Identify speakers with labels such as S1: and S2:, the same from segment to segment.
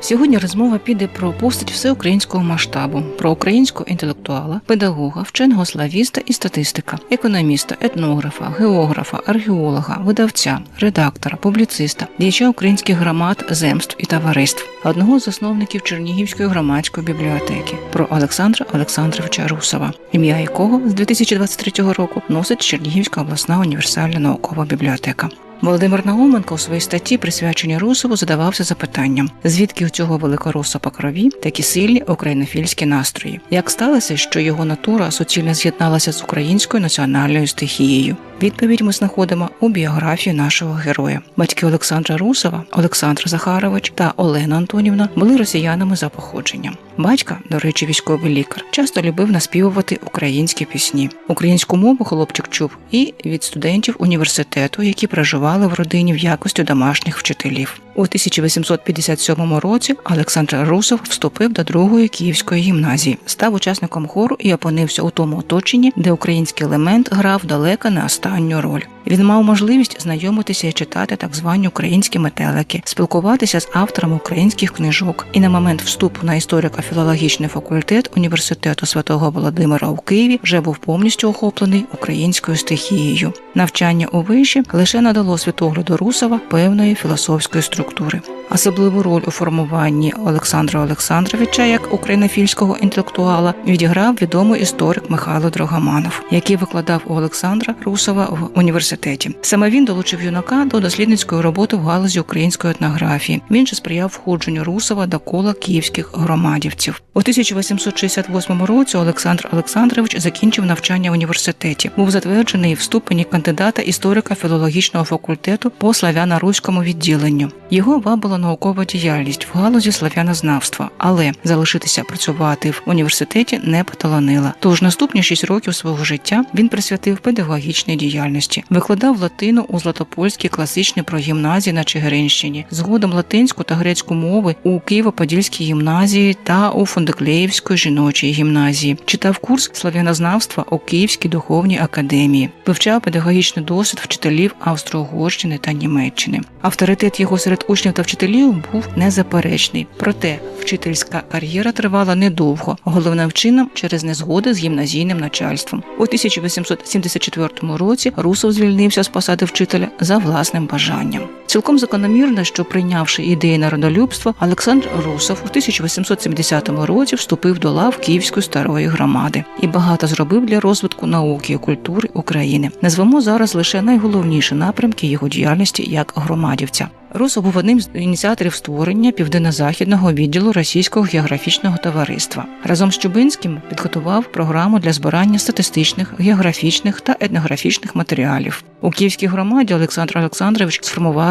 S1: Сьогодні розмова піде про постать всеукраїнського масштабу, про українського інтелектуала, педагога, вченого славіста і статистика, економіста, етнографа, географа, археолога, видавця, редактора, публіциста, діяча українських громад, земств і товариств, одного з засновників Чернігівської громадської бібліотеки, про Олександра Олександровича Русова, ім'я якого з 2023 року носить Чернігівська обласна універсальна наукова бібліотека. Володимир Науменко у своїй статті, присвяченій Русову, задавався запитанням, звідки у цього великороса по крові такі сильні українофільські настрої, як сталося, що його натура суцільно з'єдналася з українською національною стихією. Відповідь ми знаходимо у біографії нашого героя. Батьки Олександра Русова, Олександр Захарович та Олена Антонівна були росіянами за походженням. Батька, до речі, військовий лікар, часто любив наспівувати українські пісні. Українську мову хлопчик чув і від студентів університету, які проживали в родині в якості домашніх вчителів. У 1857 році Олександр Русов вступив до другої київської гімназії, став учасником хору і опинився у тому оточенні, де український елемент грав далеко не останню роль. Він мав можливість знайомитися і читати так звані українські метелики, спілкуватися з авторами українських книжок. І на момент вступу на історико-філологічний факультет університету святого Володимира у Києві вже був повністю охоплений українською стихією. Навчання у виші лише надало світогляду Русова певної філософської структури. Особливу роль у формуванні Олександра Олександровича як українофільського інтелектуала відіграв відомий історик Михайло Дрогоманов, який викладав у Олександра Русова в університеті. Саме він долучив юнака до дослідницької роботи в галузі української етнографії. Він же сприяв входженню Русова до кола київських громадівців. У 1868 році Олександр Олександрович закінчив навчання в університеті. Був затверджений в ступені кандидата історика філологічного факультету по славяно-руському відділенню. Його вабила наукова діяльність в галузі слав'янознавства, але залишитися працювати в університеті не поталанила. Тож наступні шість років свого життя він присвятив педагогічній діяльності, викладав латину у Златопольській класичній прогімназії на Чигиринщині, згодом латинську та грецьку мови у Києво-Подільській гімназії та у Фондеклеївської жіночій гімназії. Читав курс слав'янознавства у Київській духовній академії, вивчав педагогічний досвід вчителів Австро-Угорщини та Німеччини. Авторитет його серед учнів та вчителів був незаперечний. Проте вчительська кар'єра тривала недовго, головним чином через незгоди з гімназійним начальством. У 1874 році Русов звільнився з посади вчителя за власним бажанням. Цілком закономірно, що прийнявши ідеї народолюбства, Олександр Русов у 1870 році вступив до лав Київської старої громади і багато зробив для розвитку науки і культури України. Назвемо зараз лише найголовніші напрямки його діяльності як громадівця. Русов був одним з ініціаторів створення південно-західного відділу Російського географічного товариства. Разом з Чубинським підготував програму для збирання статистичних, географічних та етнографічних матеріалів. У київській громаді Олександр Олександрович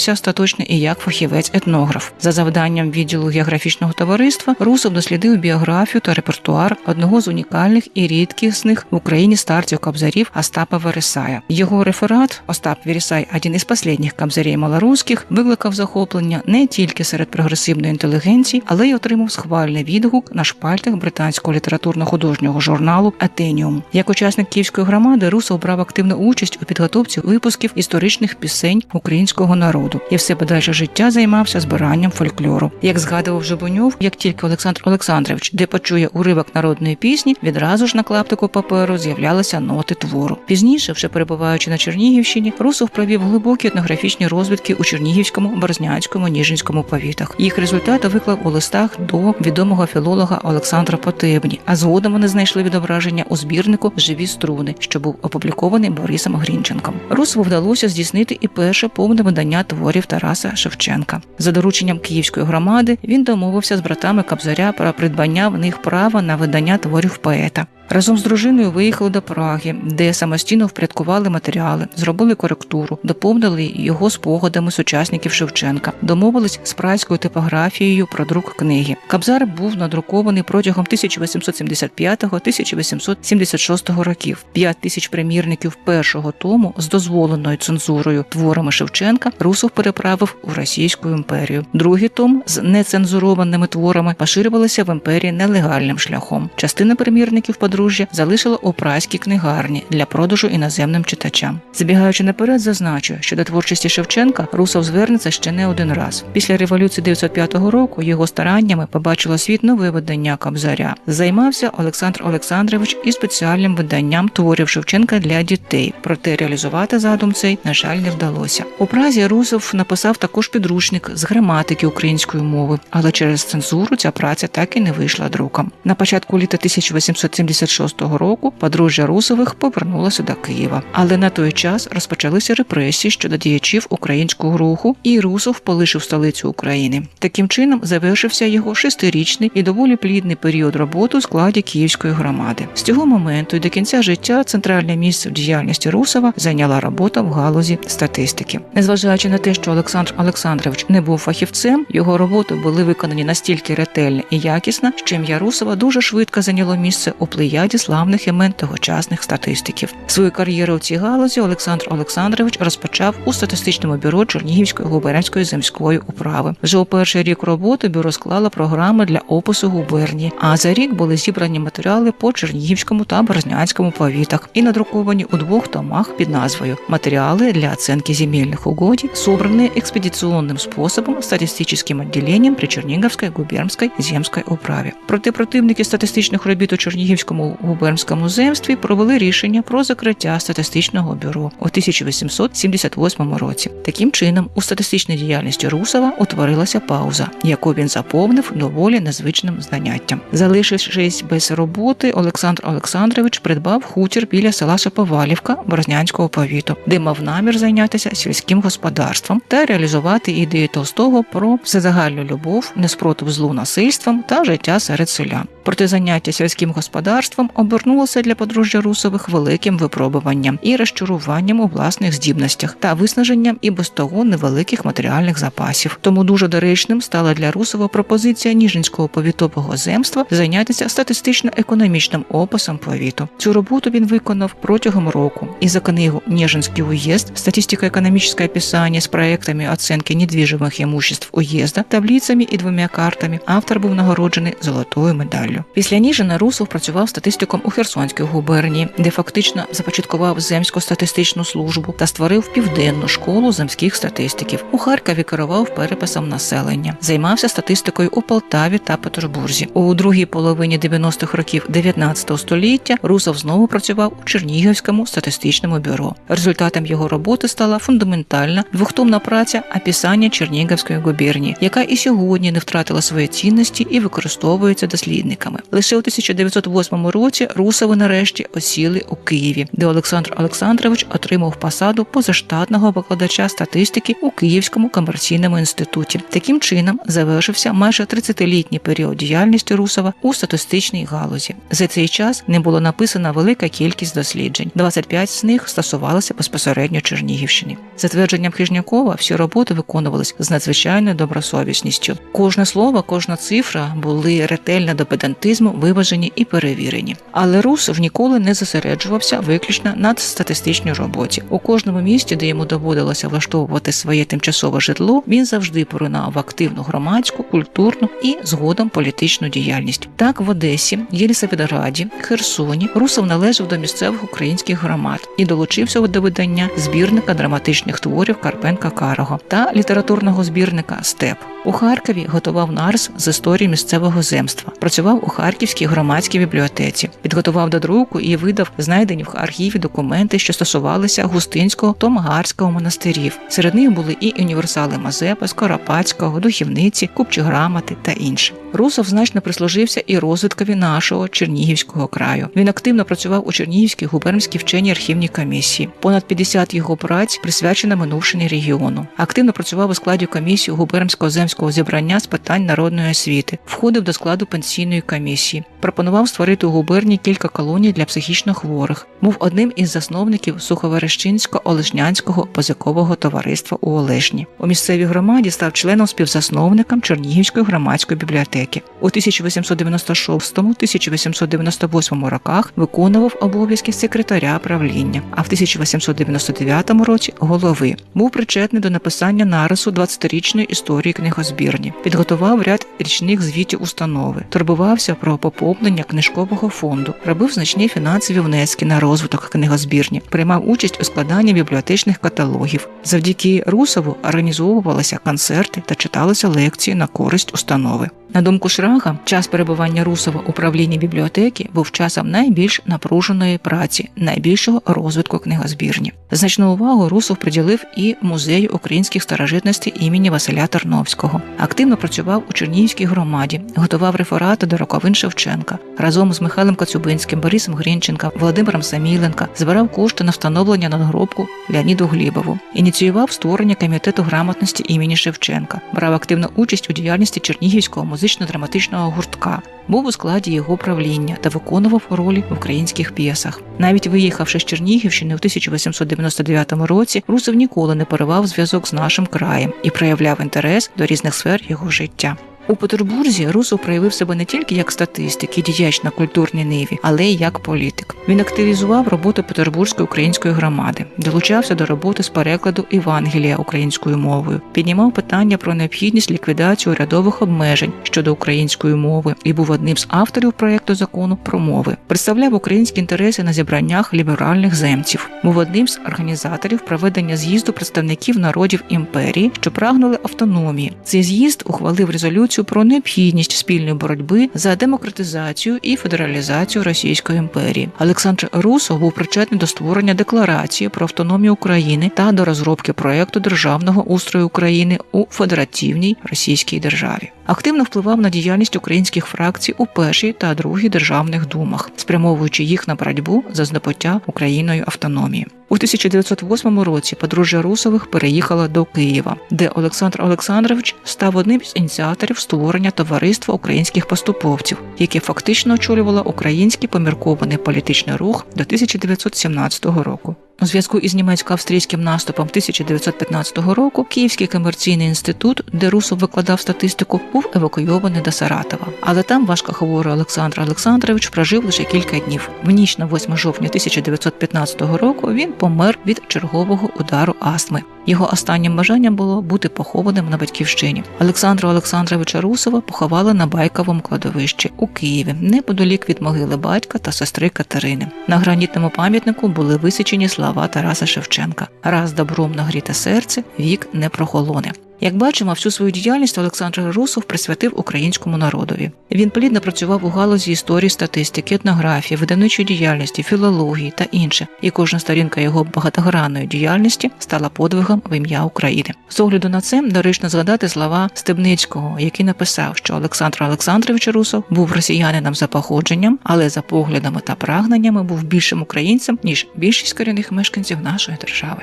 S1: сформувався остаточно і як фахівець-етнограф. За завданням відділу географічного товариства Русов дослідив біографію та репертуар одного з унікальних і рідкісних в Україні старців кобзарів Остапа Вересая. Його реферат Остап Вересай, один із останніх кобзарів малоруських, викликав захоплення не тільки серед прогресивної інтелігенції, але й отримав схвальний відгук на шпальтах британського літературно-художнього журналу Атеніум. Як учасник київської громади Русов брав активну участь у підготовці випусків історичних пісень українського народу і все подальше життя займався збиранням фольклору. Як згадував Жебуньов, як тільки Олександр Олександрович де почує уривок народної пісні, відразу ж на клаптику паперу з'являлися ноти твору. Пізніше, вже перебуваючи на Чернігівщині, Русов провів глибокі етнографічні розвідки у Чернігівському, Борзнянському, Ніжинському повітах. Їх результати виклав у листах до відомого філолога Олександра Потебні. А згодом вони знайшли відображення у збірнику Живі струни, що був опублікований Борисом Грінченком. Русову вдалося здійснити і перше повне видання творів Тараса Шевченка. За дорученням Київської громади він домовився з братами Кабзаря про придбання в них права на видання творів поета. Разом з дружиною виїхали до Праги, де самостійно впорядкували матеріали, зробили коректуру, доповнили його спогадами сучасників Шевченка, домовились з празькою типографією про друк книги. Кабзар був надрукований протягом 1875-1876 років. П'ять тисяч примірників першого тому з дозволеною цензурою творами Шевченка Русов переправив у Російську імперію. Другий том з нецензурованими творами поширювалися в імперії нелегальним шляхом. Частина примірників подру подружжя залишило у прайській книгарні для продажу іноземним читачам. Забігаючи наперед, зазначу, що до творчості Шевченка Русов звернеться ще не один раз. Після революції 905 року його стараннями побачило світ нове видання Кобзаря. Займався Олександр Олександрович і спеціальним виданням творів Шевченка для дітей. Проте реалізувати задум цей, на жаль, не вдалося. У Празі Русов написав також підручник з граматики української мови, але через цензуру ця праця так і не вийшла друком. На початку літа 1876 року подружжя Русових повернулося до Києва, але на той час розпочалися репресії щодо діячів українського руху, і Русов полишив столицю України. Таким чином завершився його шестирічний і доволі плідний період роботи у складі Київської громади. З цього моменту і до кінця життя центральне місце в діяльності Русова зайняла робота в галузі статистики. Незважаючи на те, що Олександр Олександрович не був фахівцем, його роботи були виконані настільки ретельно і якісно, що ім'я Русова дуже швидко зайняло місце у плеяді славних імен тогочасних статистиків. Свою кар'єру в цій галузі Олександр Олександрович розпочав у статистичному бюро Чернігівської губернської земської управи. Вже у перший рік роботи бюро склало програми для опису губернії. А за рік були зібрані матеріали по Чернігівському та Борзнянському повітах і надруковані у двох томах під назвою Матеріали для оценки земельних угодий, собрані експедиційним способом статистичним відділенням при Чернігівській губернській земській управі. Проте противники статистичних робіт у Чернігівському губернському земстві провели рішення про закриття статистичного бюро у 1878 році. Таким чином, у статистичній діяльності Русова утворилася пауза, яку він заповнив доволі незвичним заняттям. Залишившись без роботи, Олександр Олександрович придбав хутір біля села Шаповалівка Борознянського повіту, де мав намір зайнятися сільським господарством та реалізувати ідеї Толстого про всезагальну любов, неспротив злу насильством та життя серед селян. Проте заняття сільським господарством обернулося для подружжя Русових великим випробуванням і розчаруванням у власних здібностях та виснаженням і без того невеликих матеріальних запасів. Тому дуже доречним стала для Русова пропозиція Ніжинського повітового земства зайнятися статистично-економічним описом повіту. Цю роботу він виконав протягом року і за книгу Ніжинський уїзд, статистико-економічне описання з проектами оценки недвіжимих имуществ уїзда, таблицями і двома картами. Автор був нагороджений золотою медаллю. Після Ніжина Русов працював статистиком у Херсонській губернії, де фактично започаткував земську статистичну службу та створив південну школу земських статистиків. У Харкові керував переписом населення, займався статистикою у Полтаві та Петербурзі. У другій половині 90-х років 19 століття Русов знову працював у Чернігівському статистичному бюро. Результатом його роботи стала фундаментальна двохтомна праця описання Чернігівської губернії, яка і сьогодні не втратила свої цінності і використовується дослідниками. Лише у 1908 році Русови нарешті осіли у Києві, де Олександр Олександрович отримав посаду позаштатного викладача статистики у Київському комерційному інституті. Таким чином завершився майже 30-літній період діяльності Русова у статистичній галузі. За цей час не було написана велика кількість досліджень. 25 з них стосувалися безпосередньо Чернігівщини. За твердженням Хижнякова, всі роботи виконувались з надзвичайною добросовісністю. Кожне слово, кожна цифра були ретельно до педантизму виважені і перевірені. Але Русов ніколи не зосереджувався виключно над статистичній роботі. У кожному місті, де йому доводилося влаштовувати своє тимчасове житло, він завжди поринав активну громадську, культурну і згодом політичну діяльність. Так в Одесі, Єлісаветграді, Херсоні Русов належав до місцевих українських громад і долучився до видання збірника драматичних творів Карпенка Карого та літературного збірника Степ. У Харкові готував нарис з історії місцевого земства. Працював у Харківській громадській бібліотеці, підготував до друку і видав знайдені в архіві документи, що стосувалися Густинського Томгарського монастирів. Серед них були і універсали Мазепи, Скоропадського, духівниці, купчі грамоти та інше. Русов значно прислужився і розвиткові нашого Чернігівського краю. Він активно працював у Чернігівській губернській вченій архівній комісії. Понад 50 його праць присвячено минувшині регіону. Активно працював у складі комісії губернського земського зібрання з питань народної освіти, входив до складу пенсійної комісії, пропонував створити у губернії кілька колоній для психічно хворих. Був одним із засновників Суховерещинсько-Олешнянського позикового товариства у Олешні. У місцевій громаді став членом співзасновником Чернігівської громадської бібліотеки. У 1896-1898 роках виконував обов'язки секретаря правління, а в 1899 році голови. Був причетний до написання нарису 20-річної історії книгарні книгозбірні, підготував ряд річних звітів установи, турбувався про поповнення книжкового фонду, робив значні фінансові внески на розвиток книгозбірні, приймав участь у складанні бібліотечних каталогів. Завдяки Русову організовувалися концерти та читалися лекції на користь установи. На думку Шрага, час перебування Русова у правлінні бібліотеки був часом найбільш напруженої праці, найбільшого розвитку книгозбірні. Значну увагу Русов приділив і музею українських старожитностей імені Василя Тарновського. Активно працював у Чернігівській громаді, готував реферати до роковин Шевченка. Разом з Михайлом Кацюбинським, Борисом Грінченка, Володимиром Саміленка збирав кошти на встановлення надгробку Леоніду Глібову, ініціював створення комітету грамотності імені Шевченка, брав активну участь у діяльності Чернігівського музично-драматичного гуртка, був у складі його правління та виконував ролі в українських п'єсах. Навіть виїхавши з Чернігівщини у 1899 році, Русов ніколи не поривав зв'язок з нашим краєм і проявляв інтерес до різних сфер його життя. У Петербурзі Русов проявив себе не тільки як статистик і діяч на культурній ниві, але й як політик. Він активізував роботу Петербурзької української громади, долучався до роботи з перекладу Євангелія українською мовою, піднімав питання про необхідність ліквідації урядових обмежень щодо української мови і був одним з авторів проєкту закону про мови, представляв українські інтереси на зібраннях ліберальних земців, був одним з організаторів проведення з'їзду представників народів імперії, що прагнули автономії. Цей з'їзд ухвалив резолюцію про необхідність спільної боротьби за демократизацію і федералізацію Російської імперії. Олександр Русов був причетний до створення декларації про автономію України та до розробки проекту державного устрою України у федеративній Російській державі. Активно впливав на діяльність українських фракцій у першій та другій державних думах, спрямовуючи їх на боротьбу за здобуття Україною автономії. У 1908 році подружжя Русових переїхало до Києва, де Олександр Олександрович став одним з ініціаторів створення товариства українських поступовців, яке фактично очолювало український поміркований політичний рух до 1917 року. У зв'язку із німецько-австрійським наступом 1915 року Київський комерційний інститут, де Русов викладав статистику, був евакуйований до Саратова. Але там важкохворий Олександр Олександрович прожив лише кілька днів. В ніч на 8 жовтня 1915 року він помер від чергового удару астми. Його останнім бажанням було бути похованим на батьківщині. Олександра Олександровича Русова поховали на байковому кладовищі у Києві, неподалік від могили батька та сестри Катерини. На гранітному пам'ятнику були висічені слова Тараса Шевченка: раз добром нагріте серце, вік не прохолоне. Як бачимо, всю свою діяльність Олександр Русов присвятив українському народові. Він плідно працював у галузі історії, статистики, етнографії, видавничої діяльності, філології та інше, і кожна сторінка його багатогранної діяльності стала подвигом в ім'я України. З огляду на це доречно згадати слова Стебницького, який написав, що Олександр Олександрович Русов був росіянином за походженням, але за поглядами та прагненнями був більшим українцем ніж більшість корінних мешканців нашої держави.